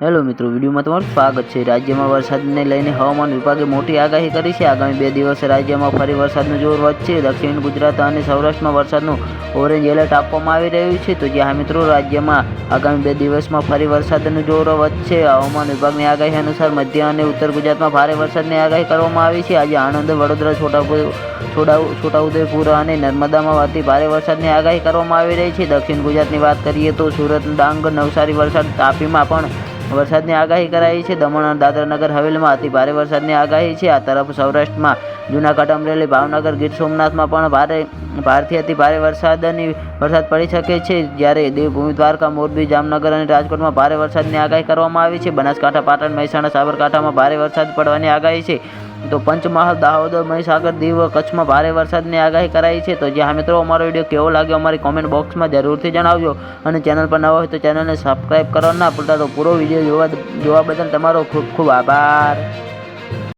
Hello મિત્રો, વિડીયોમાં તમારું સ્વાગત છે. રાજ્યમાં વરસાદને લઈને હવામાન વિભાગે મોટી આગાહી કરી છે. આગામી બે દિવસ રાજ્યમાં ફરી વરસાદનું જોર વધશે. દક્ષિણ ગુજરાત અને સૌરાષ્ટ્રમાં વરસાદનું ઓરેન્જ એલર્ટ આપવામાં આવી રહ્યું છે. તો જ્યાં મિત્રો, રાજ્યમાં આગામી બે દિવસમાં ફરી વરસાદનું જોર વધશે. હવામાન વિભાગની આગાહી અનુસાર મધ્ય અને ઉત્તર ગુજરાતમાં ભારે વરસાદની આગાહી કરવામાં આવી છે. આજે આણંદ, વડોદરા છોટાઉ છોટા છોટાઉદેપુર અને નર્મદામાં વાતી ભારે વરસાદની આગાહી કરવામાં આવી રહી છે. દક્ષિણ ગુજરાતની વાત કરીએ તો સુરત, ડાંગ, નવસારી વલસાડ તાપીમાં પણ વરસાદની આગાહી કરાઈ છે. દમણ અને દાદરાનગર હવેલીમાં અતિ ભારે વરસાદની આગાહી છે. આ તરફ સૌરાષ્ટ્રમાં, જૂનાગઢ, અમરેલી, ભાવનગર, ગીર સોમનાથમાં પણ ભારે, ભારથી અતિ ભારે વરસાદની, વરસાદ પડી શકે છે. જ્યારે દેવભૂમિ દ્વારકા, મોરબી, જામનગર અને રાજકોટમાં ભારે વરસાદની આગાહી કરવામાં આવી છે. બનાસકાંઠા, પાટણ, મહેસાણા, સાબરકાંઠામાં ભારે વરસાદ પડવાની આગાહી છે. તો પંચમહાલ દાહોદ, મહીસાગર દીવ, કચ્છમાં ભારે વરસાદની આગાહી કરાઈ છે. તો જ્યાં મિત્રો અમારો વીડિયો કેવો લાગ્યો અમારી કોમેન્ટ બોક્સમાં જરૂરથી જણાવજો. અને ચેનલ પર નવા હોય તો ચેનલને સબસ્ક્રાઈબ કરવા ના ભૂલતા. તો પૂરો વીડિયો જોવા જોવા બદલ તમારો ખૂબ ખૂબ આભાર.